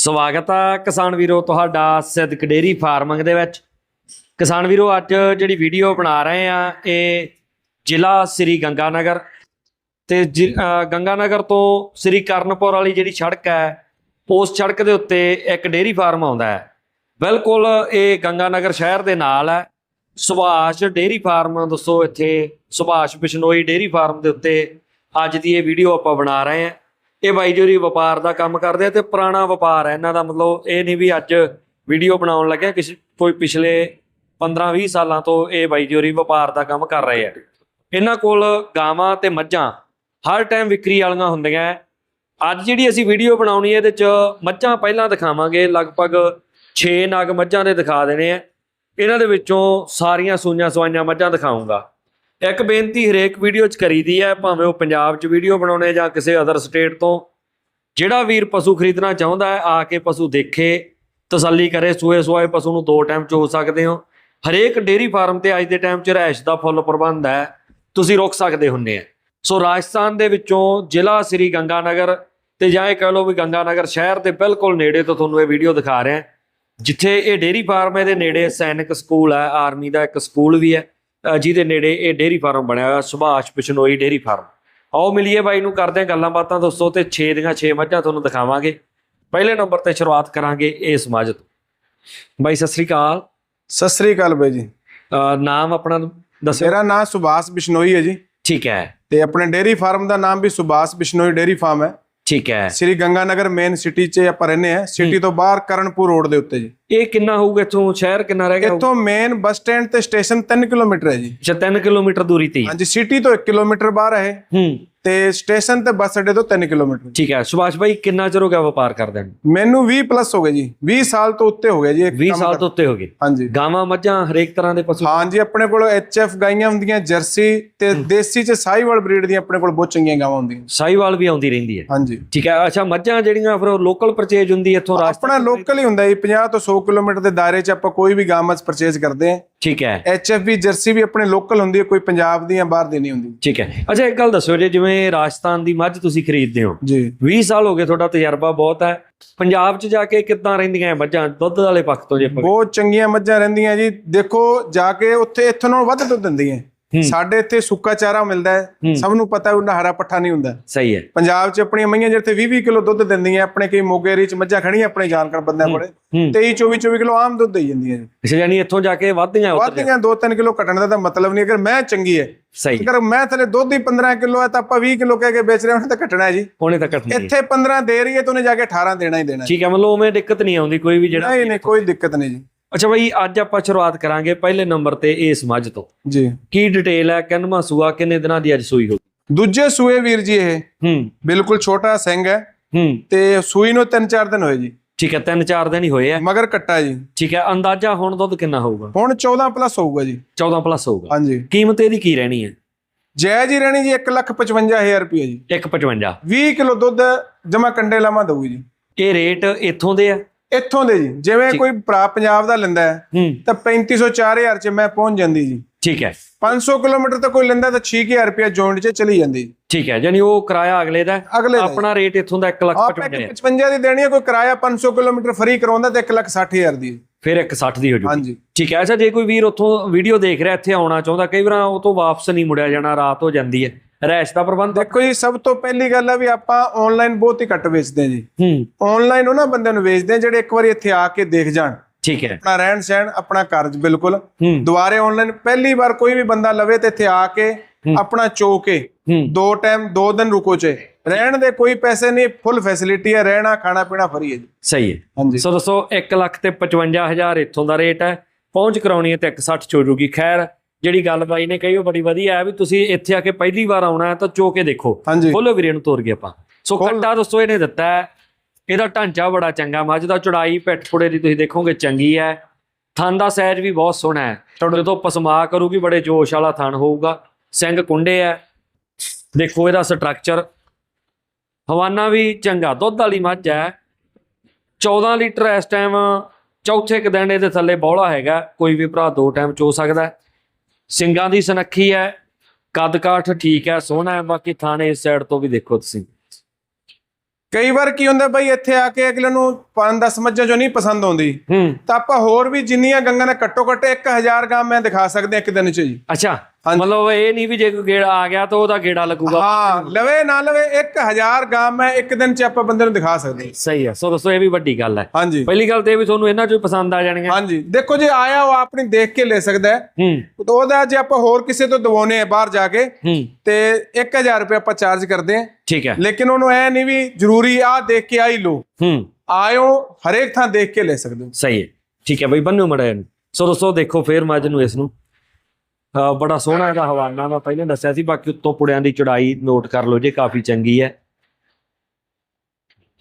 ਸਵਾਗਤ ਆ ਕਿਸਾਨ ਵੀਰੋ ਤੁਹਾਡਾ ਸਿੱਧਕ ਡੇਰੀ ਫਾਰਮਿੰਗ ਦੇ ਵਿੱਚ। ਕਿਸਾਨ ਵੀਰੋ, ਅੱਜ ਜਿਹੜੀ ਵੀਡੀਓ ਬਣਾ ਰਹੇ ਆ, ਇਹ ਜ਼ਿਲ੍ਹਾ ਸ੍ਰੀ ਗੰਗਾਨਗਰ। ਤੇ ਜਿ- ਅਹ ਗੰਗਾਨਗਰ ਤੋਂ ਸ੍ਰੀ ਕਰਨਪੁਰ ਵਾਲੀ ਜਿਹੜੀ ਸੜਕ ਹੈ, ਉਸ ਸੜਕ ਦੇ ਉੱਤੇ ਇੱਕ ਡੇਰੀ ਫਾਰਮ ਆਉਂਦਾ ਹੈ। ਬਿਲਕੁਲ ਇਹ ਗੰਗਾਨਗਰ ਸ਼ਹਿਰ ਦੇ ਨਾਲ ਹੈ। ਸੁਭਾਸ਼ ਡੇਰੀ ਫਾਰਮ, ਦੱਸੋ ਇੱਥੇ ਸੁਭਾਸ਼ ਬਿਸ਼ਨੋਈ ਡੇਰੀ ਫਾਰਮ ਦੇ ਉੱਤੇ ਅੱਜ ਦੀ ਇਹ ਵੀਡੀਓ ਆਪਾਂ ਬਣਾ ਰਹੇ ਹਾਂ। ਇਹ ਬਾਈ ਜੀ ਵਪਾਰ ਦਾ ਕੰਮ ਕਰਦੇ ਆ ਤੇ ਪੁਰਾਣਾ ਵਪਾਰ ਹੈ ਇਹਨਾਂ ਦਾ ਮਤਲਬ ਇਹ ਨਹੀਂ ਵੀ ਅੱਜ ਵੀਡੀਓ ਬਣਾਉਣ ਲੱਗਿਆ, ਕਿਸੇ ਕੋਈ ਪਿਛਲੇ 15-20 ਸਾਲਾਂ ਤੋਂ ਇਹ ਬਾਈ ਜੋਰੀ ਵਪਾਰ ਦਾ ਕੰਮ ਕਰ ਰਹੇ ਆ। ਇਹਨਾਂ ਕੋਲ ਗਾਵਾਂ ਤੇ ਮੱਝਾਂ ਹਰ ਟਾਈਮ ਵਿਕਰੀ ਵਾਲੀਆਂ ਹੁੰਦੀਆਂ ਹੈ। ਅੱਜ ਜਿਹੜੀ ਅਸੀਂ ਵੀਡੀਓ ਬਣਾਉਣੀ ਹੈ ਇਹਦੇ ਚ ਮੱਝਾਂ ਪਹਿਲਾਂ ਦਿਖਾਵਾਂਗੇ, ਲਗਭਗ 6 ਨਗ ਮੱਝਾਂ ਦੇ ਦਿਖਾ ਦੇਣੇ ਆ ਇਹਨਾਂ ਦੇ ਵਿੱਚੋਂ ਸਾਰੀਆਂ ਸੂਈਆਂ ਸਵਾਈਆਂ ਮੱਝਾਂ ਦਿਖਾਉਂਗਾ ਇੱਕ ਬੇਨਤੀ ਹਰੇਕ ਵੀਡੀਓ 'ਚ ਕਰੀਦੀ ਹੈ, ਭਾਵੇਂ ਉਹ ਪੰਜਾਬ 'ਚ ਵੀਡੀਓ ਬਣਾਉਣੇ ਜਾਂ ਕਿਸੇ ਅਦਰ ਸਟੇਟ ਤੋਂ। ਜਿਹੜਾ ਵੀਰ ਪਸ਼ੂ ਖਰੀਦਣਾ ਚਾਹੁੰਦਾ ਹੈ, ਆ ਕੇ ਪਸ਼ੂ ਦੇਖੇ, ਤਸੱਲੀ ਕਰੇ ਸੂਏ ਸੁਆਏ ਪਸ਼ੂ ਨੂੰ ਦੋ ਟਾਈਮ ਚੋ ਸਕਦੇ ਹੋ। ਹਰੇਕ ਡੇਰੀ ਫਾਰਮ ਤੇ ਅੱਜ ਦੇ ਟਾਈਮ 'ਚ ਰਹਿਸ਼ ਦਾ ਫੁੱਲ ਪ੍ਰਬੰਧ ਹੈ, ਤੁਸੀਂ ਰੁਕ ਸਕਦੇ ਹੁੰਨੇ ਆ। ਸੋ ਰਾਜਸਥਾਨ ਦੇ ਵਿੱਚੋਂ ਜ਼ਿਲ੍ਹਾ ਸ੍ਰੀ ਗੰਗਾਨਗਰ ਤੇ ਜਾਂ ਇਹ ਕਹ ਲਓ ਵੀ ਗੰਗਾਨਗਰ ਸ਼ਹਿਰ ਦੇ ਬਿਲਕੁਲ ਨੇੜੇ ਤੋਂ ਤੁਹਾਨੂੰ ਇਹ ਵੀਡੀਓ ਦਿਖਾ ਰਿਹਾ। ਜਿੱਥੇ ਇਹ ਡੇਰੀ ਫਾਰਮ ਹੈ ਦੇ ਨੇੜੇ ਸੈਨਿਕ ਸਕੂਲ ਹੈ, ਆਰਮੀ ਦਾ ਇੱਕ ਸਕੂਲ ਵੀ ਹੈ। ਜਿਹਦੇ ਨੇੜੇ ਇਹ ਡੇਰੀ ਫਾਰਮ ਬਣਿਆ ਹੋਇਆ ਸੁਭਾਸ਼ ਬਿਸ਼ਨੋਈ ਡੇਰੀ ਫਾਰਮ। ਆਓ ਮਿਲੀਏ ਬਾਈ ਨੂੰ ਕਰਦੇ ਹਾਂ ਗੱਲਾਂ ਬਾਤਾਂ ਦੋਸਤੋ ਤੇ 6 ਦੀਆਂ 6 ਮੱਝਾਂ ਤੁਹਾਨੂੰ ਦਿਖਾਵਾਂਗੇ। ਪਹਿਲੇ ਨੰਬਰ ਤੇ ਸ਼ੁਰੂਆਤ ਕਰਾਂਗੇ ਇਸ ਮੱਝ ਤੋਂ। ਬਾਈ ਸਤਿ ਸ੍ਰੀ ਅਕਾਲ। ਸਤਿ ਸ੍ਰੀ ਅਕਾਲ ਬਾਈ ਜੀ। ਨਾਮ ਆਪਣਾ ਦੱਸਿਓ ਮੇਰਾ ਨਾਮ ਸੁਭਾਸ਼ ਬਿਸ਼ਨੋਈ ਹੈ ਜੀ। ਠੀਕ ਹੈ। ਤੇ ਆਪਣੇ ਡੇਰੀ ਫਾਰਮ ਦਾ ਨਾਮ ਵੀ ਸੁਭਾਸ਼ ਬਿਸ਼ਨੋਈ ਡੇਰੀ ਫਾਰਮ ਹੈ। ਠੀਕ ਹੈ। ਸ੍ਰੀ ਗੰਗਾਨਗਰ ਮੇਨ ਸਿਟੀ 'ਚ ਆਪਾਂ ਰਹਿੰਦੇ ਆ ਸਿਟੀ ਤੋਂ ਬਾਹਰ ਕਰਨਪੁਰ ਰੋਡ ਦੇ ਉੱਤੇ ਜੀ। ਇਹ ਕਿੰਨਾ ਹੋਊਗਾ ਇੱਥੋਂ? ਸ਼ਹਿਰ ਕਿੰਨਾ ਰਹਿ ਗਿਆ ਇੱਥੋਂ ਮੇਨ ਬੱਸ ਸਟੈਂਡ ਤੇ ਸਟੇਸ਼ਨ 3 ਕਿਲੋਮੀਟਰ ਹੈ ਜੀ। ਅੱਛਾ 3 ਕਿਲੋਮੀਟਰ ਦੂਰੀ ਤੇ। ਹਾਂਜੀ ਸਿਟੀ ਤੋਂ 1 ਕਿਲੋਮੀਟਰ ਬਾਹਰ ਹੈ ਹੂੰ। ਤੇ ਸਟੇਸ਼ਨ ਤੇ ਬੱਸ ਅੱਡੇ ਤੋਂ 3 ਕਿਲੋਮੀਟਰ। ਠੀਕ ਹੈ। ਸੁਭਾਸ਼ ਬਾਈ ਕਿੰਨਾ ਚਿਰ ਹੋ ਗਿਆ ਵਪਾਰ ਕਰਦੇ ਨੂੰ? ਮੈਨੂੰ 20 ਪਲੱਸ ਹੋ ਗਏ ਜੀ। 20 ਸਾਲ ਤੋਂ ਉੱਤੇ ਹੋ ਗਿਆ ਜੀ ਇਹ 20 ਕੰਮ ਸਾਲ ਤੋਂ ਉੱਤੇ ਹੋ ਗਏ। ਹਾਂਜੀ। ਗਾਵਾਂ ਮੱਝਾਂ ਹਰੇਕ ਤਰ੍ਹਾਂ ਦੇ ਪਸ਼ੂ? ਹਾਂਜੀ ਆਪਣੇ ਕੋਲ ਐਚਐਫ ਗਾਈਆਂ ਹੁੰਦੀਆਂ ਜਰਸੀ ਤੇ ਦੇਸੀ ਚ ਸਾਈਵਾਲ ਬਰੀਡ ਦੀਆਂ ਆਪਣੇ ਕੋਲ ਬਹੁਤ ਚੰਗੀਆਂ ਗਾਵਾਂ ਹੁੰਦੀਆਂ। ਸਾਈਵਾਲ ਵੀ ਆਉਂਦੀ ਰਹਿੰਦੀ ਹੈ। ਹਾਂਜੀ। ਠੀਕ ਹੈ। ਅੱਛਾ ਮੱਝਾਂ ਜਿਹੜੀਆਂ ਫਿਰ ਲੋਕਲ ਪਰਚੇਜ ਹੁੰਦੀ ਹੈ ਇੱਥੋਂ ਰਾਸਤਾ ਆਪਣਾ ਲੋਕਲ ਹੀ ਹੁੰਦਾ ਜੀ। 50 ਤੋਂ 100 ਕਿਲੋਮੀਟਰ ਦੇ ਦਾਇਰੇ 'ਚ ਆਪਾਂ ਕੋਈ ਵੀ ਗਾਂ ਮੱਝ ਪਰਚੇਜ਼ ਕਰਦੇ ਆ ਠੀਕ ਹੈ। ਐਚਐਫ ਵੀ ਜਰਸੀ ਵੀ ਆਪਣੇ ਲੋਕਲ ਹੁੰਦੀ ਹੈ ਕੋਈ ਪੰਜਾਬ ਦੀ ਜਾਂ ਬਾਹਰ ਦੀ ਨਹੀਂ ਹੁੰਦੀ। ਠੀਕ ਹੈ। ਅੱਛਾ ਇੱਕ ਗੱਲ ਦੱਸਿਓ ਜੇ ਜਿਵੇਂ ਰਾਜਸਥਾਨ ਦੀ ਮੱਝ ਤੁਸੀਂ ਖਰੀਦਦੇ ਹੋ ਜੀ। 20 ਸਾਲ ਹੋ ਗਏ ਤੁਹਾਡਾ ਤਜਰਬਾ ਬਹੁਤ ਹੈ। ਪੰਜਾਬ 'ਚ ਜਾ ਕੇ ਕਿੱਦਾਂ ਰਹਿੰਦੀਆਂ ਮੱਝਾਂ ਦੁੱਧ ਵਾਲੇ ਪੱਖ ਤੋਂ ਜੇ ਬਹੁਤ ਚੰਗੀਆਂ ਮੱਝਾਂ ਰਹਿੰਦੀਆਂ ਜੀ। ਦੇਖੋ ਜਾ ਕੇ ਉੱਥੇ ਇੱਥੋਂ ਨਾਲੋਂ ਵੱਧ ਦੁੱਧ ਦਿੰਦੀਆਂ। ਸਾਡੇ ਇੱਥੇ ਸੁੱਕਾ ਚਾਰਾ ਮਿਲਦਾ ਹੈ। ਸਭ ਨੂੰ ਪਤਾ ਉਹਨਾਂ ਹਰਾ ਪੱਠਾ ਨਹੀਂ ਹੁੰਦਾ। ਸਹੀ ਹੈ। ਪੰਜਾਬ 'ਚ ਆਪਣੀਆਂ ਮਈਆਂ ਜਿੱਥੇ 20-20 ਕਿਲੋ ਦੁੱਧ ਦਿੰਦੀਆਂ ਆਪਣੇ ਕਈ ਮੋਗੇ ਏਰੀਏ 'ਚ ਮੱਝਾਂ ਖੜੀਆਂ ਆਪਣੇ ਜਾਣਕਾਰ ਬੰਦਿਆਂ ਕੋਲੇ। ਹੂੰ। 23-24 ਕਿਲੋ ਆਮ ਦੁੱਧ ਦੇਈ ਜਾਂਦੀਆਂ ਜੀ ਅੱਛਾ ਯਾਨੀ ਇੱਥੋਂ ਜਾ ਕੇ ਵੱਧਦੀਆਂ ਉੱਤਰ ਵੱਧਦੀਆਂ 2-3 ਕਿਲੋ ਘਟਣ ਦਾ ਤਾਂ ਮਤਲਬ ਨਹੀਂ। ਅਗਰ ਮੈਂ ਚੰਗੀ ਹੈ ਸਹੀ। ਅਗਰ ਮੈਂ ਥਲੇ ਦੁੱਧ ਹੀ 15 ਕਿਲੋ ਹੈ ਤਾਂ ਆਪਾਂ 20 ਕਿਲੋ ਕਹਿ ਕੇ ਵੇਚ ਰਹੇ ਹਾਂ ਤਾਂ ਘਟਣਾ ਹੈ ਜੀ। ਉਹਨੇ ਤਾਂ ਘਟਣੀ ਇੱਥੇ 15 ਦੇ ਰਹੀ ਹੈ ਤਾਂ ਉਹਨੇ ਜਾ ਕੇ 18 ਦੇਣਾ ਹੀ ਦੇਣਾ। ਠੀਕ ਹੈ ਮਤਲਬ ਉਵੇਂ ਦਿੱਕਤ ਨਹੀਂ ਆਉਂਦੀ ਕੋਈ ਵੀ ਜਿਹੜਾ ਨਹੀਂ ਨਹੀਂ ਕੋਈ ਦਿੱਕਤ ਨਹੀਂ ਜੀ। ਅੱਛਾ ਬਈ ਅੱਜ ਆਪਾਂ ਸ਼ੁਰੂਆਤ ਕਰਾਂਗੇ ਪਹਿਲੇ ਨੰਬਰ ਤੇ ਇਸ ਮੱਝ ਤੋਂ। ਜੀ। ਕੀ ਡਿਟੇਲ ਹੈ ਕਿੰਨਵਾਂ ਸੂਆ ਕਿੰਨੇ ਦਿਨਾਂ ਦੀ ਅੱਜ ਸੂਈ ਹੋ ਦੂਜੇ ਸੂਏ ਵੀਰ ਜੀ ਇਹ। ਹੂੰ। ਬਿਲਕੁਲ ਛੋਟਾ ਸਿੰਘ ਹੈ। ਹੂੰ। ਤੇ ਸੂਈ ਨੂੰ 3-4 ਦਿਨ ਹੋਏ ਜੀ। ਠੀਕ ਹੈ ਤਿੰਨ ਚਾਰ ਦਿਨ ਹੀ ਹੋਏ ਆ। ਮਗਰ ਕੱਟਾ ਜੀ। ਠੀਕ ਹੈ ਅੰਦਾਜ਼ਾ ਹੁਣ ਦੁੱਧ ਕਿੰਨਾ ਹੋਊਗਾ? ਹੁਣ 14 ਪਲੱਸ ਹੋਊਗਾ ਜੀ। 14 ਪਲੱਸ ਹੋਊਗਾ। ਹਾਂਜੀ। ਕੀਮਤ ਇਹਦੀ ਕੀ ਰਹਿਣੀ ਹੈ? ਜੈ ਜੀ ਰਹਿਣੀ ਜੀ 155000 ਰੁਪਏ ਜੀ। 155 20 ਕਿਲੋ ਦੁੱਧ ਜਮਾ ਕੰਡੇ ਲਾਵਾਂ ਦਊਗੀ ਜੀ। ਇਹ ਰੇਟ ਇੱਥੋਂ ਦੇ ਆ? ਇੱਥੋਂ ਦੇ ਜੀ। ਜਿਵੇਂ ਕੋਈ ਭਰਾ ਪੰਜਾਬ ਦਾ ਲੈਂਦਾ ਹੈ ਤਾਂ 3500 4000 ਚ ਮੈਂ ਪਹੁੰਚ ਜਾਂਦੀ ਜੀ। ਠੀਕ ਹੈ। 500 ਕਿਲੋਮੀਟਰ ਤਾਂ ਕੋਈ ਲੈਂਦਾ ਤਾਂ 6000 ਰੁਪਏ ਜੌਇੰਟ 'ਚ ਚਲੀ ਜਾਂਦੀ। ਠੀਕ ਹੈ ਯਾਨੀ ਉਹ ਕਿਰਾਇਆ ਅਗਲੇ ਦਾ। ਅਗਲੇ ਦਾ। ਆਪਣਾ ਰੇਟ ਇੱਥੋਂ ਦਾ 1 ਲੱਖ ਆਪ 55 ਹੈ 55 ਦੀ ਦੇਣੀ ਹੈ ਕੋਈ ਕਿਰਾਇਆ 500 ਕਿਲੋਮੀਟਰ ਫਰੀ ਕਰਾਉਂਦਾ ਤੇ 160000 ਦੀ। ਹੈ। ਫਿਰ 160 ਦੀ ਹੋ ਜੂ ਹਾਂਜੀ। ਠੀਕ ਹੈ ਅੱਛਾ ਜੇ ਕੋਈ ਵੀਰ ਉੱਥੋਂ ਵੀਡੀਓ ਦੇਖ ਰਿਹਾ ਇੱਥੇ ਆਉਣਾ ਚਾਹੁੰਦਾ ਕਈ ਵਾਰ ਉਹ ਤੋਂ ਵਾਪਸ ਨਹੀਂ ਮੁੜਿਆ ਜਾਣਾ ਰਾਤ ਹੋ ਜਾਂਦੀ ਹੈ। ਰੈਸ਼ ਦਾ ਪ੍ਰਬੰਧ ਦੇਖੋ ਜੀ ਸਭ ਤੋਂ ਪਹਿਲੀ ਗੱਲ ਹੈ ਵੀ ਆਪਾਂ ਆਨਲਾਈਨ ਬਹੁਤ ਹੀ ਘੱਟ ਵੇਚਦੇ ਹਾਂ ਜੀ। ਹੂੰ। ਆਨਲਾਈਨ ਉਹਨਾਂ ਬੰਦਿਆਂ ਨੂੰ ਵੇਚਦੇ ਹਾਂ ਜਿਹੜੇ ਇੱਕ ਵਾਰੀ ਇੱਥੇ ਆ ਕੇ ਦੇਖ ਜਾਣ। ਠੀਕ ਹੈ। ਆਪਣਾ ਰਹਿਣ ਸਹਿਣ ਆਪਣਾ ਘਰ ਬਿਲਕੁਲ। ਦੁਬਾਰੇ ਆਨਲਾਈਨ ਪਹਿਲੀ ਵਾਰ ਕੋਈ ਵੀ ਬੰਦਾ ਲਵੇ ਤੇ ਇੱਥੇ ਆ ਕੇ ਆਪਣਾ ਚੋ ਕੇ ਦੋ ਟਾਈਮ ਦੋ ਦਿਨ ਰੁਕੋ ਚ ਰਹਿਣ ਦੇ ਕੋਈ ਪੈਸੇ ਨਹੀਂ ਫੁੱਲ ਫੈਸਿਲਿਟੀ ਹੈ ਰਹਿਣਾ ਖਾਣਾ ਪੀਣਾ ਫਰੀ ਹੈ ਜੀ। ਸਹੀ ਹੈ। ਹਾਂਜੀ। ਸੋ ਦੱਸੋ 1 ਲੱਖ ਤੇ 55000 ਇੱਥੋਂ ਦਾ ਰੇਟ ਹੈ। ਪਹੁੰਚ ਕਰਾਉਣੀ ਹੈ ਤੇ 160 ਚ ਹੋ ਜੂਗੀ। ਖੈਰ ਜਿਹੜੀ ਗੱਲ ਬਾਈ ਨੇ ਕਹੀ ਉਹ ਬੜੀ ਵਧੀਆ ਹੈ ਵੀ ਤੁਸੀਂ ਇੱਥੇ ਆ ਕੇ ਪਹਿਲੀ ਵਾਰ ਆਉਣਾ ਹੈ ਤਾਂ ਚੋ ਕੇ ਦੇਖੋ। ਖੋਲੋ ਵੀਰੇ ਨੂੰ ਤੋਰ ਗਏ ਆਪਾਂ। ਸੋ ਕੱਟਾ ਦੋਸਤੋ ਇਹਨੇ ਦਿੱਤਾ ਹੈ। ਇਹਦਾ ਢਾਂਚਾ ਬੜਾ ਚੰਗਾ ਮੱਝ ਦਾ ਚੜਾਈ ਪਿੱਠ ਥੋੜੇ ਦੀ ਤੁਸੀਂ ਦੇਖੋਗੇ ਚੰਗੀ ਹੈ। ਥਣ ਦਾ ਸਾਈਜ਼ ਵੀ ਬਹੁਤ ਸੋਹਣਾ ਹੈ। ਜਦੋਂ ਪਸਮਾ ਕਰੂਗੀ ਬੜੇ ਜੋਸ਼ ਵਾਲਾ ਥਣ ਹੋਊਗਾ। ਸਿੰਘ ਕੁੰਡੇ ਹੈ। ਦੇਖੋ ਇਹਦਾ ਸਟਰਕਚਰ ਹਵਾਨਾ ਵੀ ਚੰਗਾ ਦੁੱਧ ਵਾਲੀ ਮੱਝ ਹੈ। 14 ਲੀਟਰ ਇਸ ਟਾਈਮ ਚੌਥੇ ਕੁ ਦਿਨ ਇਹਦੇ ਥੱਲੇ ਬੌਲਾ ਹੈਗਾ। ਕੋਈ ਵੀ ਭਰਾ ਦੋ ਟਾਈਮ ਚੋ ਸਕਦਾ ਸਿੰਗਾਂ ਦੀ ਸਨੱਖੀ ਹੈ। ਕੱਦ ਕਾਠ ਠੀਕ ਹੈ ਸੋਹਣਾ ਹੈ। ਬਾਕੀ ਥਾਣੇ ਇਸ ਸਾਈਡ ਤੋਂ ਵੀ ਦੇਖੋ ਤੁਸੀਂ। ਕਈ ਵਾਰ ਕੀ ਹੁੰਦਾ ਬਾਈ ਇੱਥੇ ਆ ਕੇ ਅਗਲੇ ਨੂੰ 5-10 ਮੱਝਾਂ ਜੋ ਨਹੀਂ ਪਸੰਦ ਆਉਂਦੀ। ਤਾਂ ਆਪਾਂ ਹੋਰ ਵੀ ਜਿੰਨੀਆਂ ਗੰਗਾਂ ਨੇ ਘੱਟੋ ਘੱਟ 1000 ਗਾਂ ਮੈਂ ਦਿਖਾ ਸਕਦੇ ਹਾਂ ਇੱਕ ਦਿਨ 'ਚ ਜੀ ਅੱਛਾ। ਮਤਲਬ ਇਹ ਨਹੀਂ ਵੀ ਜੇ ਕੋਈ ਗੇੜਾ ਆ ਗਿਆ ਤਾਂ ਉਹਦਾ ਗੇੜਾ ਲੱਗੂਗਾ। ਹਾਂ ਲਵੇ ਨਾ ਲਵੇ 1000 ਗਾਂ ਮੈਂ ਇੱਕ ਦਿਨ 'ਚ ਆਪਾਂ ਬੰਦੇ ਨੂੰ ਦਿਖਾ ਸਕਦੇ ਹਾਂ। ਸਹੀ ਹੈ। ਸੋ ਦੋਸਤੋ ਇਹ ਵੀ ਵੱਡੀ ਗੱਲ ਹੈ। ਹਾਂਜੀ। ਪਹਿਲੀ ਗੱਲ ਤੇ ਇਹ ਵੀ ਤੁਹਾਨੂੰ ਇਹਨਾਂ ਚੋਂ ਹੀ ਪਸੰਦ ਆ ਜਾਣਗੇ ਹਾਂਜੀ। ਦੇਖੋ ਜੇ ਆਇਆ ਉਹ ਆਪਣੀ ਦੇਖ ਕੇ ਲੈ ਸਕਦਾ ਹੈ। ਹੂੰ। ਤਾਂ ਉਹਦਾ ਜੇ ਆਪਾਂ ਹੋਰ ਕਿਸੇ ਤੋਂ ਦਵਾਉਨੇ ਆ ਬਾਹਰ ਜਾ ਕੇ ਹੂੰ। ਤੇ 1000 ਰੁਪਏ ਆਪਾਂ ਚਾਰਜ ਕਰਦੇ ਹਾਂ। ਠੀਕ ਹੈ। ਲੇਕਿਨ ਉਹਨੂੰ ਐ ਨਹੀਂ ਵੀ ਜ਼ਰੂਰੀ ਆ ਦੇਖ ਕੇ ਆਈ ਲੋ ਹੂੰ। ਆਇਓ ਹਰੇਕ ਥਾਂ ਦੇਖ ਕੇ ਲੈ ਸਕਦੇ ਹੋ। ਸਹੀ ਹੈ। ਠੀਕ ਹੈ ਬਈ ਬੰਨੂ ਮੜਿਆ ਨੂੰ ਸੋ ਦੋਸਤੋ ਦੇਖੋ ਫੇਰ ਮੱਝ ਨੂੰ ਇਸ ਨੂੰ ਬੜਾ ਸੋਹਣਾ ਇਹਦਾ ਹਵਾਨਾ ਮੈਂ ਪਹਿਲਾਂ ਦੱਸਿਆ ਸੀ ਬਾਕੀ ਉੱਤੋਂ ਪੁੜਿਆਂ ਦੀ ਚੜਾਈ ਨੋਟ ਕਰ ਲਓ ਜੇ ਕਾਫੀ ਚੰਗੀ ਹੈ।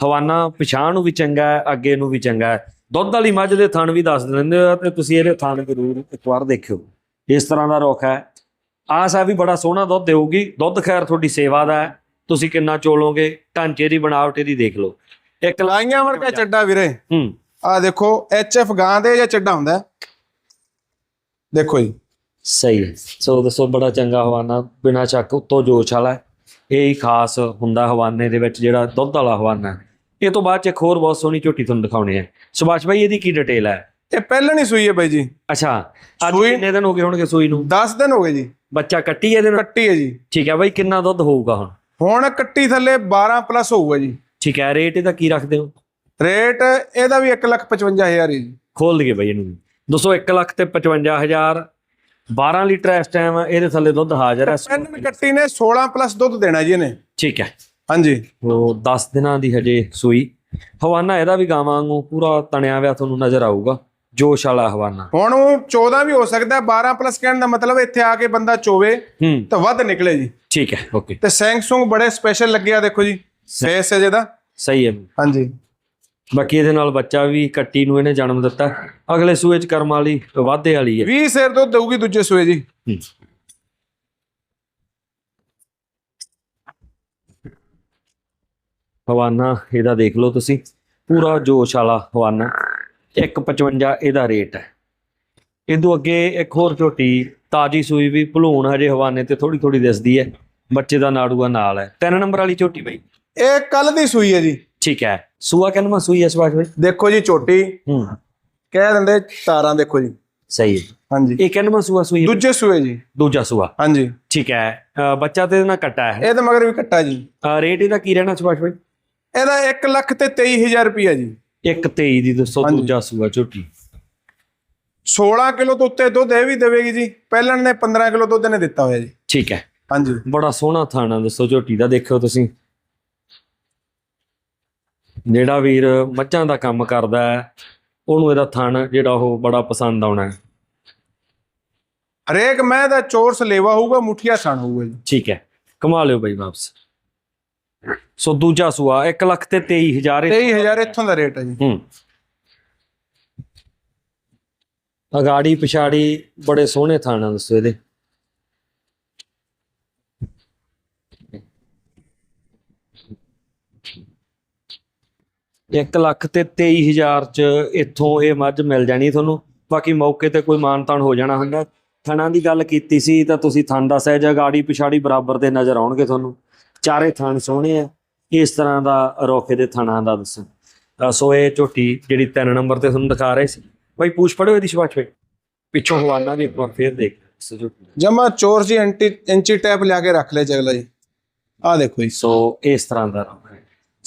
ਹਵਾਨਾ ਪਿਛਾਂ ਨੂੰ ਵੀ ਚੰਗਾ ਹੈ ਅੱਗੇ ਨੂੰ ਵੀ ਚੰਗਾ ਹੈ। ਦੁੱਧ ਵਾਲੀ ਮੱਝ ਦੇ ਥਣ ਵੀ ਦੱਸ ਦਿੰਦੇ ਆ ਤੇ ਤੁਸੀਂ ਇਹਦੇ ਥਣ ਜ਼ਰੂਰ ਇੱਕ ਵਾਰ ਦੇਖਿਓ। ਇਸ ਤਰ੍ਹਾਂ ਦਾ ਰੁੱਖ ਹੈ। ਆਸ ਹੈ ਵੀ ਬੜਾ ਸੋਹਣਾ ਦੁੱਧ ਦੇਊਗੀ। ਦੁੱਧ ਖੈਰ ਤੁਹਾਡੀ ਸੇਵਾ ਦਾ ਹੈ। ਤੁਸੀਂ ਕਿੰਨਾ ਚੋਲੋਗੇ ਢਾਂਚੇ ਦੀ ਬਣਾਵਟ ਇਹਦੀ ਦੇਖ ਲਓ। ਇੱਕ ਲਾਈਆਂ ਵਰਗਾ ਚੱਡਾ ਵੀਰੇ। ਹੂੰ। ਆ ਦੇਖੋ ਐਫ ਗਾਂ ਦੇ ਜਾਂ ਚੱਡਾ ਹੁੰਦਾ। ਦੇਖੋ ਜੀ। ਸਹੀ। ਹੈ। ਸੋ ਦੱਸੋ ਬੜਾ ਚੰਗਾ ਹਵਾਨਾ। ਬਿਨਾ ਚੱਕ ਉੱਤੋਂ ਜੋਸ਼ ਵਾਲਾ ਹੈ। ਇਹ ਹੀ ਖਾਸ ਹੁੰਦਾ ਹਵਾਨੇ ਦੇ ਵਿੱਚ ਜਿਹੜਾ ਦੁੱਧ ਵਾਲਾ ਹਵਾਨਾ ਹੈ। ਇਹ ਤੋਂ ਬਾਅਦ ਚ ਇੱਕ ਹੋਰ ਬਹੁਤ ਸੋਹਣੀ ਝੋਟੀ ਤੁਹਾਨੂੰ ਦਿਖਾਉਣੀ ਹੈ। ਸੁਭਾਸ਼ ਭਾਈ ਇਹਦੀ ਕੀ ਡਿਟੇਲ ਹੈ? ਇਹ ਪਹਿਲਾਂ ਨਹੀਂ ਸੂਈ ਹੈ ਬਾਈ ਜੀ। ਅੱਛਾ ਅੱਜ ਕਿੰਨੇ ਦਿਨ ਹੋ ਗਏ ਹੋਣਗੇ ਸੂਈ ਨੂੰ? 10 ਦਿਨ ਹੋ ਗਏ ਜੀ। ਬੱਚਾ ਕੱਟੀ ਇਹਦੇ ਨਾਲ? ਕੱਟੀ ਹੈ ਜੀ। ਠੀਕ ਹੈ ਬਾਈ ਕਿੰਨਾ ਦੁੱਧ ਹੋਊਗਾ ਹੁਣ? ਹੁਣ ਕੱਟੀ ਥੱਲੇ 12 ਪਲੱਸ ਹੋਊਗਾ ਜੀ। ਠੀਕ ਹੈ ਰੇਟ ਇਹਦਾ ਕੀ ਰੱਖਦੇ ਹੋ? ਰੇਟ ਇਹਦਾ ਵੀ 155000 ਹੈ ਜੀ। ਖੋਲ ਦਈਏ ਬਾਈ ਇਹਨੂੰ। ਵੀ। ਦੋਸਤੋ 1 ਲੱਖ ਤੇ 55000 12 ਲੀਟਰ ਇਸ ਟਾਈਮ ਇਹਦੇ ਥੱਲੇ ਦੁੱਧ ਹਾਜ਼ਰ ਹੈ ਇਹਨਾਂ ਕੱਟੀ ਨੇ 16 ਪਲੱਸ ਦੁੱਧ ਦੇਣਾ ਜੀ ਇਹਨੇ। ਠੀਕ ਹੈ। ਹਾਂਜੀ। ਉਹ 10 ਦਿਨਾਂ ਦੀ ਹਜੇ ਸੂਈ। ਹਵਾਨਾ ਇਹਦਾ ਵੀ ਗਾਵਾਂ ਵਾਂਗੂ ਪੂਰਾ ਤਣਿਆ ਹੋਇਆ ਤੁਹਾਨੂੰ ਨਜ਼ਰ ਆਊਗਾ। ਜੋਸ਼ ਵਾਲਾ ਹਵਾਨਾ। ਹੁਣ ਉਹ 14 ਵੀ ਹੋ ਸਕਦਾ ਹੈ, 12 ਪਲੱਸ ਕਹਿਣ ਦਾ ਮਤਲਬ ਇੱਥੇ ਆ ਕੇ ਬੰਦਾ ਚੋਵੇ ਤਾਂ ਵੱਧ ਨਿਕਲੇ ਜੀ। ਠੀਕ ਹੈ ਓਕੇ। ਤੇ ਸੈਂਗਸੁੰਗ ਬੜੇ ਸਪੈਸ਼ਲ ਲੱਗਿਆ ਦੇਖੋ ਜੀ। ਫੇਸ ਹੈ ਜਿਹਦਾ। ਸਹੀ ਹੈ। ਹਾਂਜੀ। ਬਾਕੀ ਇਹਦੇ ਨਾਲ ਬੱਚਾ ਵੀ ਕੱਟੀ ਨੂੰ ਇਹਨੇ ਜਨਮ ਦਿੱਤਾ। ਅਗਲੇ ਸੂਏ ਚ ਕਰਮ ਵਾਲੀ ਵਾਧੇ ਵਾਲੀ ਹੈ। 20 ਸਿਰ ਦੁੱਧ ਦੇਊਗੀ ਦੂਜੇ ਸੂਏ ਜੀ। ਹਵਾਨਾ ਇਹਦਾ ਦੇਖ ਲਓ ਤੁਸੀਂ। ਪੂਰਾ ਜੋਸ਼ ਵਾਲਾ ਹਵਾਨਾ। 155 ਇਹਦਾ ਰੇਟ ਹੈ। ਇਦੋਂ ਅੱਗੇ ਇੱਕ ਹੋਰ ਝੋਟੀ ਤਾਜੀ ਸੂਈ ਵੀ ਭਲੂਣ ਹਜੇ ਹਵਾਨੇ ਤੇ ਥੋੜੀ ਥੋੜੀ ਦਿਸਦੀ ਹੈ। ਬੱਚੇ ਦਾ ਨਾੜੂਆ ਨਾਲ ਹੈ। ਤਿੰਨ ਨੰਬਰ ਵਾਲੀ ਝੋਟੀ ਬਈ। ਇਹ ਕੱਲ ਦੀ ਸੂਈ ਹੈ ਜੀ। ਠੀਕ ਹੈ। ਸੂਆ ਕਹਿੰਦਾ ਸੂਈ ਇਸ ਵਾਰ ਬਈ? ਦੇਖੋ ਜੀ ਝੋਟੀ ਹੂੰ। ਕਹਿ ਦਿੰਦੇ ਤਾਰਾਂ ਦੇਖੋ ਜੀ। ਸਹੀ ਹੈ ਹਾਂਜੀ। ਇਹ ਕਹਿੰਦਾ ਸੂਆ ਸੂਈ? ਦੂਜੇ ਸੂਏ ਜੀ। ਦੂਜਾ ਸੂਆ। ਹਾਂਜੀ। ਠੀਕ ਹੈ ਬੱਚਾ ਤੇ ਇਹਦੇ ਨਾਲ ਕੱਟਾ ਹੈ। ਇਹ ਤਾਂ ਮਗਰ ਵੀ ਕੱਟਾ ਜੀ। ਰੇਟ ਇਹਦਾ ਕੀ ਰਹਿਣਾ ਸੁਭਾਸ਼ ਭਾਈ ਇਹਦਾ 1 ਲੱਖ ਤੇ 23000 ਰੁਪਿਆ ਜੀ। 123 ਦੀ ਦੱਸੋ। ਦੂਜਾ ਸੂਆ ਝੋਟੀ 16 ਕਿਲੋ ਤੋਂ ਉੱਤੇ ਦੁੱਧ ਇਹ ਵੀ ਦੇਵੇਗੀ ਜੀ। ਪਹਿਲਾਂ ਨੇ 15 ਕਿਲੋ ਦੁੱਧ ਨੇ ਦਿੱਤਾ ਹੋਇਆ ਜੀ। ਠੀਕ ਹੈ ਹਾਂਜੀ। ਬੜਾ ਸੋਹਣਾ ਥਾਣਾ ਦੱਸੋ ਝੋਟੀ ਦਾ। ਦੇਖਿਓ ਤੁਸੀਂ। ਜਿਹੜਾ ਵੀਰ ਮੱਝਾਂ ਦਾ ਕੰਮ ਕਰਦਾ ਹੈ ਉਹਨੂੰ ਇਹਦਾ ਥਣ ਜਿਹੜਾ ਉਹ ਬੜਾ ਪਸੰਦ ਆਉਣਾ ਹੈ। ਹਰੇਕ ਮੈਂ ਦਾ ਚੋਰਸ ਲੇਵਾ ਹੋਊਗਾ ਮੁਠੀਆ ਸਣ ਹੋਊਗਾ ਜੀ। ਠੀਕ ਹੈ ਕਮਾ ਲਿਓ ਬਈ ਵਾਪਸ। ਸੋ ਦੂਜਾ ਸੂਆ 1 ਲੱਖ ਤੇ 23000 ਇਹ- 23000 ਇੱਥੋਂ ਦਾ ਰੇਟ ਹੈ ਜੀ। ਹੂੰ। ਅਗਾੜੀ ਪਿਛਾੜੀ ਬੜੇ ਸੋਹਣੇ ਥਾਣਾ ਦੱਸੋ ਇਹਦੇ। ਇੱਕ ਲੱਖ ਤੇ 23000 ਚ ਇੱਥੋਂ ਇਹ ਮੱਝ ਮਿਲ ਜਾਣੀ ਤੁਹਾਨੂੰ। ਬਾਕੀ ਮੌਕੇ ਤੇ ਕੋਈ ਮਾਨਤਾਨ ਹੋ ਜਾਣਾ ਹੁੰਦਾ। ਥਣਾ ਦੀ ਗੱਲ ਕੀਤੀ ਸੀ ਤਾਂ ਤੁਸੀਂ ਥਣ ਦਾ ਸਹਿਜ ਅਗਾੜੀ ਪਿਛਾੜੀ ਬਰਾਬਰ ਦੇ ਨਜ਼ਰ ਆਉਣਗੇ ਤੁਹਾਨੂੰ। ਚਾਰੇ ਥਣ ਸੋਹਣੇ ਆ। ਇਸ ਤਰ੍ਹਾਂ ਦਾ ਰੋਕੇ ਦੇ ਥਣਾ ਦਾ ਦੱਸੋ। ਸੋ ਇਹ ਝੋਟੀ ਜਿਹੜੀ 3 ਨੰਬਰ ਤੇ ਤੁਹਾਨੂੰ ਦਿਖਾ ਰਹੇ ਸੀ। ਬਾਈ ਪੂਛ ਪੜੋ ਇਹਦੀ ਸ਼ਵਾਚ ਵੇ ਪਿੱਛੋਂ ਹਵਾਨਾ ਵੀ ਇੱਕ ਵਾਰ ਫੇਰ ਦੇਖ ਜਮਾ ਚੋਰ ਜੀ ਐਂਟੀ ਇੰਚੀ ਟੈਪ ਲਿਆ ਕੇ ਰੱਖ ਲੈ ਜਗਲਾ ਜੀ। ਆ ਦੇਖੋ ਜੀ। ਸੋ ਇਸ ਤਰ੍ਹਾਂ ਦਾ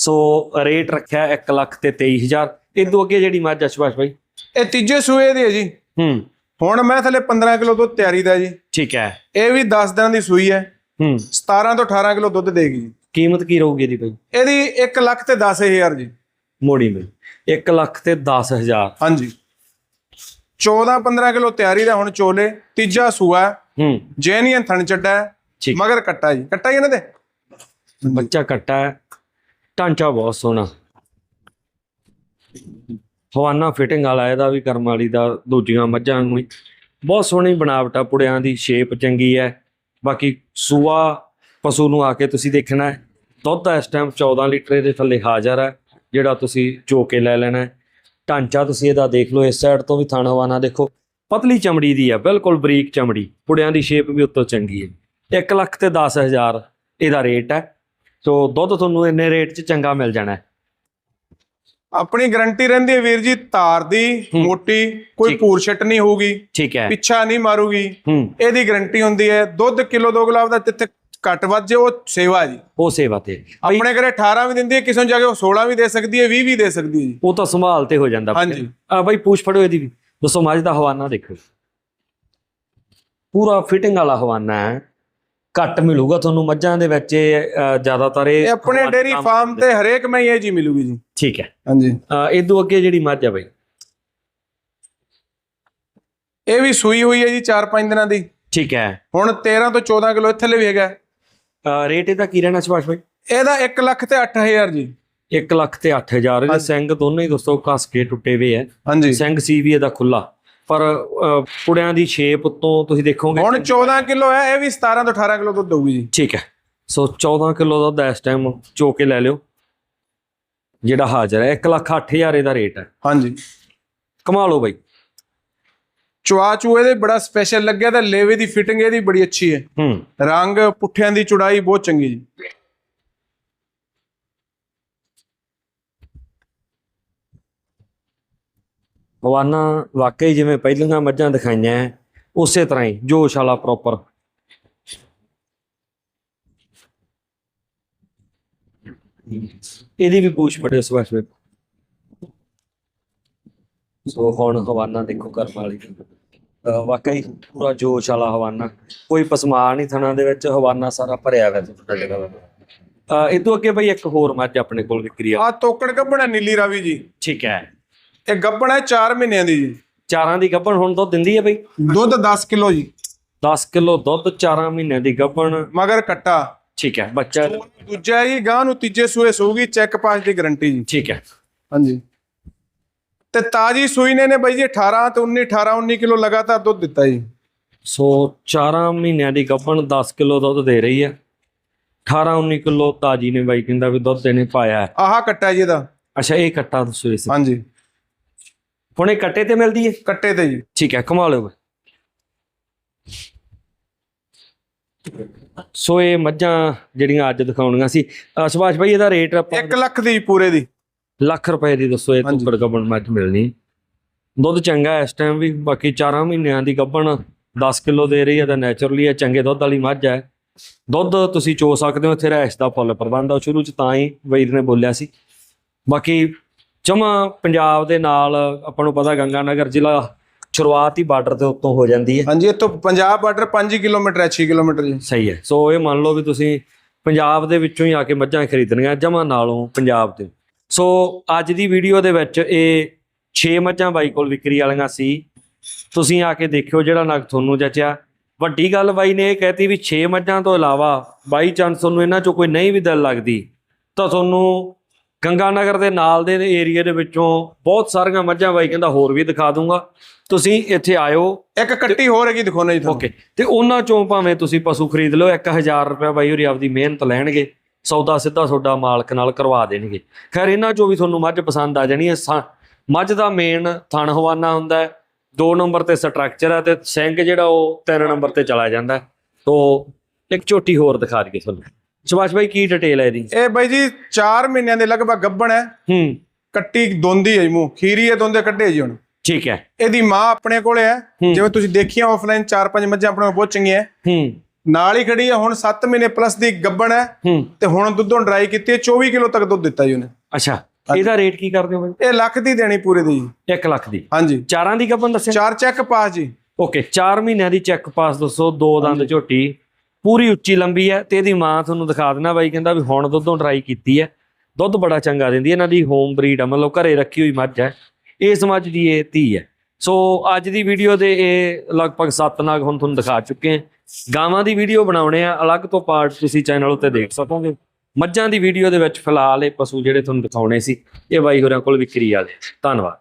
ਸੋ ਰੇਟ ਰੱਖਿਆ 1 ਲੱਖ ਤੇ 23000 ਇਦੋਂ ਅੱਗੇ ਜਿਹੜੀ ਮੱਝ ਆ ਸ਼ਵਾਚ ਬਾਈ? ਇਹ ਤੀਜੇ ਸੂਏ ਦੀ ਹੈ ਜੀ। ਹੂੰ। ਹੁਣ ਮੈਂ ਥੱਲੇ 15 ਕਿਲੋ ਦੁੱਧ ਤਿਆਰੀ ਦਾ ਜੀ। ਠੀਕ ਹੈ। ਇਹ ਵੀ 10 ਦਿਨਾਂ ਦੀ ਸੂਈ ਹੈ। ਹੂੰ। 17 ਤੋਂ 18 ਕਿਲੋ ਦੁੱਧ ਦੇਗੀ ਜੀ। ਕੀਮਤ ਕੀ ਰਹੂਗੀ ਇਹਦੀ ਬਾਈ? ਇਹਦੀ 1 ਲੱਖ ਤੇ 10000 ਜੀ। ਮੋੜੀ ਬਾਈ 1 ਲੱਖ ਤੇ 10000 ਹਾਂਜੀ। 14 15 ਕਿਲੋ ਤਿਆਰੀ ਦਾ ਹੁਣ ਚੋਲੇ। ਤੀਜਾ ਸੂਆ। ਹੈ। ਜੈਨੀਅਨ ਥਣ ਚੱਡਾ। ਮਗਰ ਕੱਟਾ ਜੀ। ਕੱਟਾ ਹੀ ਇਹਨਾਂ ਦੇ? ਬੱਚਾ ਕੱਟਾ ਹੈ। ਢਾਂਚਾ ਬਹੁਤ ਸੋਹਣਾ। ਹਵਾਨਾ ਫਿਟਿੰਗ ਵਾਲਾ ਇਹਦਾ ਵੀ ਕਰਮ ਵਾਲੀ ਦਾ, ਦੂਜੀਆਂ ਮੱਝਾਂ ਨੂੰ ਹੀ ਬਹੁਤ ਸੋਹਣੀ ਬਣਾਵਟ ਆ ਪੁੜਿਆਂ ਦੀ ਸ਼ੇਪ ਚੰਗੀ ਹੈ। ਬਾਕੀ ਸੂਆ ਪਸ਼ੂ ਨੂੰ ਆ ਕੇ ਤੁਸੀਂ ਦੇਖਣਾ ਹੈ। ਦੁੱਧ ਇਸ ਟਾਈਮ 14 ਲੀਟਰ ਦੇ ਥੱਲੇ ਹਾਜ਼ਰ ਹੈ, ਜਿਹੜਾ ਤੁਸੀਂ ਚੋ ਕੇ ਲੈ ਲੈਣਾ ਹੈ। ਢਾਂਚਾ ਤੁਸੀਂ ਇਹਦਾ ਦੇਖ ਲਓ, ਇਸ ਸਾਈਡ ਤੋਂ ਵੀ ਥਾਣਾ ਹਵਾਨਾ ਦੇਖੋ। ਪਤਲੀ ਚਮੜੀ ਦੀ ਹੈ, ਬਿਲਕੁਲ ਬਰੀਕ ਚਮੜੀ। ਪੁੜਿਆਂ ਦੀ ਸ਼ੇਪ ਵੀ ਉੱਤੋਂ ਚੰਗੀ ਹੈ। 1 ਲੱਖ ਤੇ 10000 ਇਹਦਾ ਰੇਟ ਹੈ। ਸੋ ਦੁੱਧ ਤੁਹਾਨੂੰ ਇੰਨੇ ਰੇਟ 'ਚ ਚੰਗਾ ਮਿਲ ਜਾਣਾ ਹੈ। ਆਪਣੀ ਗਾਰੰਟੀ ਰਹਿੰਦੀ ਹੈ ਵੀਰ ਜੀ ਧਾਰ ਦੀ ਮੋਟੀ ਕੋਈ। ਪੂਰ ਛਟ ਨਹੀਂ ਹੋਊਗੀ। ਠੀਕ ਹੈ। ਪਿੱਛਾ ਨਹੀਂ ਮਾਰੂਗੀ। ਇਹਦੀ ਗਾਰੰਟੀ ਹੁੰਦੀ ਹੈ ਦੁੱਧ ਕਿਲੋ ਦੋ ਗੁਲਾਬ ਦਾ ਜਿੱਥੇ ਘੱਟ ਵੱਧ ਜੇ ਉਹ ਸੇਵਾ ਜੀ। ਉਹ ਸੇਵਾ ਤੇ। ਆਪਣੇ ਘਰੇ 18 ਵੀ ਦਿੰਦੀ ਹੈ ਕਿਸੇ ਨੂੰ ਜਾ ਕੇ ਉਹ 16 ਵੀ ਦੇ ਸਕਦੀ ਹੈ 20 ਵੀ ਦੇ ਸਕਦੀ ਹੈ ਜੀ। ਉਹ ਤਾਂ ਸੰਭਾਲ ਤੇ ਹੋ ਜਾਂਦਾ। ਹਾਂਜੀ। ਆ ਬਾਈ ਪੂਛ ਫੜੋ ਇਹਦੀ ਵੀ। ਦੱਸੋ ਮੱਝ ਦਾ ਹਵਾਨਾ ਦੇਖੋ। ਪੂਰਾ ਫਿਟਿੰਗ ਵਾਲਾ ਹਵਾਨਾ ਹੈ। ਘੱਟ ਮਿਲੂਗਾ ਤੁਹਾਨੂੰ ਮੱਝਾਂ ਦੇ ਵਿੱਚ ਇਹ, ਅ, ਜ਼ਿਆਦਾਤਰ ਇਹ ਇਹ ਆਪਣੇ ਡੇਰੀ ਕੰਮ ਫਾਰਮ। ਤੇ ਹਰੇਕ ਮੈਂ ਇਹ ਜੀ ਮਿਲੂਗੀ ਜੀ। ਠੀਕ ਹੈ। ਹਾਂਜੀ। ਇਦੋਂ ਅੱਗੇ ਜਿਹੜੀ ਮੱਝ ਹੈ ਬਾਈ। ਇਹ ਵੀ ਸੂਈ ਹੋਈ ਹੈ ਜੀ 4-5 ਦਿਨਾਂ ਦੀ। ਠੀਕ ਹੈ। ਹੁਣ 13 ਤੋਂ 14 ਕਿਲੋ ਇੱਥੇ ਵੀ ਹੈਗਾ। ਅ, ਰੇਟ ਇਹਦਾ ਕੀ ਰਹਿਣਾ ਸੁਭਾਸ਼ ਬਾਈ? ਇਹਦਾ 1 ਲੱਖ ਤੇ 8000 ਜੀ। 1 ਲੱਖ ਤੇ 8000 ਇਹਦੇ ਸਿੰਘ ਦੋਨੋਂ ਹੀ ਦੋਸਤੋ ਘਸ ਕੇ ਟੁੱਟੇ ਹੋਏ ਹੈ ਹਾਂਜੀ। ਸਿੰਘ ਸੀ ਵੀ ਇਹਦਾ ਖੁੱਲਾ ਪਰ ਅ, ਪੁੜਿਆਂ ਦੀ ਸ਼ੇਪ ਉੱਤੋਂ ਤੁਸੀਂ ਦੇਖੋਗੇ ਹੁਣ 14 ਕਿਲੋ ਹੈ ਇਹ ਵੀ 17 ਤੋਂ 18 ਕਿਲੋ ਦੁੱਧ ਦਊਗੀ ਜੀ। ਠੀਕ ਹੈ। ਸੋ 14 ਕਿਲੋ ਦੁੱਧ ਇਸ ਟਾਈਮ ਚੋ ਕੇ ਲੈ ਲਿਓ। ਜਿਹੜਾ ਹਾਜ਼ਰ ਹੈ 1 ਲੱਖ 8000 ਇਹਦਾ ਰੇਟ ਹੈ। ਹਾਂਜੀ। ਕਮਾ ਲਓ ਬਾਈ। ਚੁਆ ਚੂਏ ਦੇ ਬੜਾ ਸਪੈਸ਼ਲ ਲੱਗਿਆ ਤੇ ਲੇਵੇ ਦੀ ਫਿਟਿੰਗ ਇਹਦੀ ਬੜੀ ਅੱਛੀ ਹੈ। ਹੂੰ। ਰੰਗ ਪੁੱਠਿਆਂ ਦੀ ਚੁੜਾਈ ਬਹੁਤ ਚੰਗੀ ਜੀ। ਹਵਾਨਾ ਵਾਕਈ ਜਿਵੇਂ ਪਹਿਲੀਆਂ ਮੱਝਾਂ ਦਿਖਾਈਆਂ ਉਸੇ ਤਰ੍ਹਾਂ ਹੀ ਜੋਸ਼ ਵਾਲਾ ਪ੍ਰੋਪਰ ਇਹਦੀ ਵੀ ਪੂਛ ਬੜੇ ਸਵਾਸ ਵਿੱਚ। ਸੋ ਹੁਣ ਹਵਾਨਾ ਦੇਖੋ ਕਰਮ ਵਾਲੀ। ਵਾਕਈ ਪੂਰਾ ਜੋਸ਼ ਵਾਲਾ ਹਵਾਨਾ। ਕੋਈ ਪਸਮਾ ਨਹੀਂ ਥਣਾ ਦੇ ਵਿੱਚ ਹਵਾਨਾ ਸਾਰਾ ਭਰਿਆ ਹੋਇਆ ਤੁਹਾਡਾ ਜਗ੍ਹਾ ਅਹ ਇਹ ਤੋਂ ਅੱਗੇ ਬਈ ਇੱਕ ਹੋਰ ਮੱਝ ਆਪਣੇ ਕੋਲ ਵਿਕਰੀ ਆ। ਆ ਤੋਕੜ ਗੱਬਣਾ ਨੀਲੀ ਰਾਵੀ ਜੀ। ਠੀਕ ਹੈ ਇਹ ਗੱਬਣਾ 4 ਮਹੀਨਿਆਂ ਦੀ ਜੀ। ਚਾਰਾਂ ਦੀ ਗੱਭਣ ਹੁਣ ਦੁੱਧ ਦਿੰਦੀ ਹੈ ਬਈ? ਦੁੱਧ 10 ਕਿਲੋ ਜੀ। 10 ਕਿਲੋ ਦੁੱਧ ਚਾਰਾਂ ਮਹੀਨਿਆਂ ਦੀ ਗੱਭਣ। ਮਗਰ ਕੱਟਾ। ਠੀਕ ਹੈ ਬੱਚਾ ਦੂਜਾ ਜੀ ਗਾਂ ਨੂੰ ਤੀਜੇ ਸੂਏ ਸੂਗੀ ਚੈੱਕ ਪਾਸ ਦੀ ਗਾਰੰਟੀ ਜੀ। ਠੀਕ ਹੈ। ਹਾਂਜੀ। ਤੇ ਤਾਜੀ ਸੂਈ ਨੇ ਨੇ ਬਾਈ ਜੀ 18 ਤੇ 19 18 19 ਕਿਲੋ ਲਗਾਤਾਰ ਦੁੱਧ ਦਿੱਤਾ ਜੀ। ਸੋ ਚਾਰਾਂ ਮਹੀਨਿਆਂ ਦੀ ਗੱਭਣ 10 ਕਿਲੋ ਦੁੱਧ ਦੇ ਰਹੀ ਹੈ। 18 19 ਕਿਲੋ ਤਾਜੀ ਨੇ ਬਾਈ ਕਹਿੰਦਾ ਵੀ ਦੁੱਧ ਇਹਨੇ ਪਾਇਆ ਹੈ। ਆਹ ਕੱਟਾ ਜੀ ਇਹਦਾ। ਅੱਛਾ ਇਹ ਕੱਟਾ ਦੱਸੋ ਇਸ ਹਾਂਜੀ। ਹੁਣ ਇਹ ਕੱਟੇ ਤੇ ਮਿਲਦੀ ਹੈ ਕੱਟੇ ਤੇ ਜੀ। ਠੀਕ ਹੈ ਕਮਾ ਲਓ। ਸੋ ਇਹ ਮੱਝਾਂ ਜਿਹੜੀਆਂ ਅੱਜ ਦਿਖਾਉਣੀਆਂ ਸੀ। ਸੁਭਾਸ਼ ਭਾਈ ਇਹਦਾ ਰੇਟ ਆਪਾਂ 1 ਲੱਖ ਦੀ ਪੂਰੇ ਦੀ। ਲੱਖ ਰੁਪਏ ਦੀ ਦੱਸੋ ਇਹ ਹਾਂਜੀ। ਗੱਬਣ ਮੱਝ ਮਿਲਣੀ। ਦੁੱਧ ਚੰਗਾ ਇਸ ਟਾਈਮ ਵੀ ਬਾਕੀ 4 ਮਹੀਨਿਆਂ ਦੀ ਗੱਬਣ 10 ਕਿਲੋ ਦੇ ਰਹੀ ਹੈ ਤਾਂ ਨੇਚਰਲੀ ਹੈ ਚੰਗੇ ਦੁੱਧ ਵਾਲੀ ਮੱਝ ਹੈ। ਦੁੱਧ ਤੁਸੀਂ ਚੋ ਸਕਦੇ ਹੋ ਇੱਥੇ ਰਹਿਸ਼ ਦਾ ਫੁੱਲ ਪ੍ਰਬੰਧ ਆ। ਸ਼ੁਰੂ ਚ ਤਾਂ ਹੀ ਵੈਦ ਨੇ ਬੋਲਿਆ ਸੀ। ਬਾਕੀ ਜਮਾ ਪੰਜਾਬ ਦੇ ਨਾਲ ਆਪਾਂ ਨੂੰ ਪਤਾ ਗੰਗਾ ਨਗਰ ਜ਼ਿਲ੍ਹਾ ਸ਼ੁਰੂਆਤ ਹੀ ਬਾਰਡਰ ਦੇ ਉੱਤੋਂ ਹੋ ਜਾਂਦੀ ਹੈ। ਹਾਂਜੀ ਇੱਥੋਂ ਪੰਜਾਬ ਬਾਰਡਰ 5 ਕਿਲੋਮੀਟਰ ਹੈ 6 ਕਿਲੋਮੀਟਰ ਜੀ। ਸਹੀ ਹੈ। ਸੋ ਇਹ ਮੰਨ ਲਓ ਵੀ ਤੁਸੀਂ ਪੰਜਾਬ ਦੇ ਵਿੱਚੋਂ ਹੀ ਆ ਕੇ ਮੱਝਾਂ ਖਰੀਦਣੀਆਂ ਜਮਾ ਨਾਲੋਂ ਪੰਜਾਬ ਦੇ। ਸੋ ਅੱਜ ਦੀ ਵੀਡੀਓ ਦੇ ਵਿੱਚ ਇਹ 6 ਮੱਝਾਂ ਬਾਈ ਕੋਲ ਵਿਕਰੀ ਵਾਲੀਆਂ ਸੀ। ਤੁਸੀਂ ਆ ਕੇ ਦੇਖਿਓ ਜਿਹੜਾ ਨਗ ਤੁਹਾਨੂੰ ਜਚਿਆ। ਵੱਡੀ ਗੱਲ ਬਾਈ ਨੇ ਇਹ ਕਹਿਤੀ ਵੀ 6 ਮੱਝਾਂ ਤੋਂ ਇਲਾਵਾ ਬਾਈ ਚਾਂਸ ਤੁਹਾਨੂੰ ਇਹਨਾਂ ਚੋਂ ਕੋਈ ਨਹੀਂ ਵੀ ਦਿਲ ਲੱਗਦੀ। ਤਾਂ ਤੁਹਾਨੂੰ ਗੰਗਾ ਨਗਰ ਦੇ ਨਾਲ ਦੇ ਏਰੀਆ ਦੇ ਵਿੱਚੋਂ ਬਹੁਤ ਸਾਰੀਆਂ ਮੱਝਾਂ ਬਾਈ ਕਹਿੰਦਾ ਹੋਰ ਵੀ ਦਿਖਾ ਦੂੰਗਾ। ਤੁਸੀਂ ਇੱਥੇ ਆਇਓ। ਇੱਕ ਕੱਟੀ ਹੋਰ ਹੈਗੀ ਦਿਖਾਉਣਾ ਜੀ ਤੁਹਾਨੂੰ। ਓਕੇ ਤੇ ਉਹਨਾਂ ਚੋਂ ਭਾਵੇਂ ਤੁਸੀਂ ਪਸ਼ੂ ਖਰੀਦ ਲਓ 1000 ਰੁਪਏ ਬਾਈ ਹੋਰੀ ਆਪਦੀ ਮਿਹਨਤ ਲੈਣਗੇ ਸੌਦਾ ਸਿੱਧਾ ਤੁਹਾਡਾ ਮਾਲਕ ਨਾਲ ਕਰਵਾ ਦੇਣਗੇ। ਖੈਰ ਇਹਨਾਂ ਚੋਂ ਵੀ ਤੁਹਾਨੂੰ ਮੱਝ ਪਸੰਦ ਆ ਜਾਣੀ ਹੈ। ਮੱਝ ਦਾ ਮੇਨ ਥਣ ਹਵਾਨਾ ਹੁੰਦਾ ਹੈ। 2 ਨੰਬਰ ਤੇ ਸਟਰਕਚਰ ਹੈ ਤੇ ਸਿੰਘ ਜਿਹੜਾ ਉਹ 3 ਨੰਬਰ ਤੇ ਚਲਾ ਜਾਂਦਾ ਹੈ। ਤੋ ਇੱਕ ਝੋਟੀ ਹੋਰ ਦਿਖਾ ਦਈਏ ਤੁਹਾਨੂੰ। ਸੁਭਾਸ਼ ਭਾਈ ਕੀ ਡਿਟੇਲ ਹੈ ਇਹਦੀ? ਇਹ ਬਾਈ ਜੀ 4 ਮਹੀਨਿਆਂ ਦੇ ਲਗਭਗ ਗੱਬਣ ਹੈ। ਹੂੰ। ਕੱਟੀ ਦੋਂਦੀ ਹੈ ਮੂੰਹ। ਖੀਰੀ ਹੈ ਦੋਂਦੇ ਕੱਢੇ ਜੀ ਹੁਣ। ਠੀਕ ਹੈ। ਇਹਦੀ ਮਾਂ ਆਪਣੇ ਕੋਲੇ ਹੈ। ਜਿਵੇਂ ਤੁਸੀਂ ਦੇਖੀਆਂ ਆਫਲਾਈਨ 4-5 ਮੱਝਾਂ ਆਪਣੇ ਕੋਲ ਬਹੁਤ ਚੰਗੀਆਂ ਹੈ। ਨਾਲ ਹੀ ਖੜੀ ਹੈ ਹੁਣ 7 ਮਹੀਨੇ ਪਲੱਸ ਦੀ ਗੱਬਣ ਹੈ। ਤੇ ਹੁਣ ਦੁੱਧੋਂ ਡਰਾਈ ਕੀਤੀ ਹੈ 24 ਕਿਲੋ ਤੱਕ ਦੁੱਧ ਦਿੱਤਾ ਜੀ ਉਹਨੇ। ਅੱਛਾ। ਇਹਦਾ ਰੇਟ ਕੀ ਕਰਦੇ ਹੋ ਇਹ ਲੱਖ ਦੀ ਦੇਣੀ ਪੂਰੇ ਦੀ ਜੀ। ਬਾਈ 1 ਲੱਖ ਦੀ। ਹਾਂਜੀ। ਚਾਰਾਂ ਦੀ ਗੱਬਨ ਦੱਸਿਆ? ਚਾਰ ਚੈੱਕ ਪਾਸ ਜੀ। ਓਕੇ 4 ਮਹੀਨਿਆਂ ਦੀ ਚੈੱਕ ਪਾਸ ਦੱਸੋ ਦੋ ਦੰਦ ਝੋਟੀ ਪੂਰੀ ਉੱਚੀ ਲੰਬੀ ਹੈ ਤੇ ਇਹਦੀ ਮਾਂ ਤੁਹਾਨੂੰ ਦਿਖਾ ਦੇਣਾ ਬਾਈ, ਕਹਿੰਦਾ ਵੀ ਹੁਣ ਦੁੱਧੋਂ ਟਰਾਈ ਕੀਤੀ ਹੈ। ਦੁੱਧ ਬੜਾ ਚੰਗਾ ਦਿੰਦੀ ਹੈ, ਇਹਨਾਂ ਦੀ ਹੋਮ ਬਰੀਡ ਆ, ਮਤਲਬ ਘਰੇ ਰੱਖੀ ਹੋਈ ਮੱਝ ਹੈ। ਇਸ ਮੱਝ ਦੀ ਇਹ ਧੀ ਹੈ। ਸੋ ਅੱਜ ਦੀ ਵੀਡੀਓ ਦੇ ਇਹ ਲਗਭਗ 7 ਨਾਗ ਹੁਣ ਤੁਹਾਨੂੰ ਦਿਖਾ ਚੁੱਕੇ ਹਾਂ। ਗਾਵਾਂ ਦੀ ਵੀਡੀਓ ਬਣਾਉਣੇ ਆ, ਅਲੱਗ ਤੋਂ ਪਾਰਟ ਤੁਸੀਂ ਚੈਨਲ ਉੱਤੇ ਦੇਖ ਸਕੋਗੇ। ਮੱਝਾਂ ਦੀ ਵੀਡੀਓ ਦੇ ਵਿੱਚ ਫਿਲਹਾਲ ਇਹ ਪਸ਼ੂ ਜਿਹੜੇ ਤੁਹਾਨੂੰ ਦਿਖਾਉਣੇ ਸੀ, ਇਹ ਬਾਈ ਹੋਰਾਂ ਕੋਲ ਵਿਕਰੀ ਵਾਲੇ ਧੰਨਵਾਦ।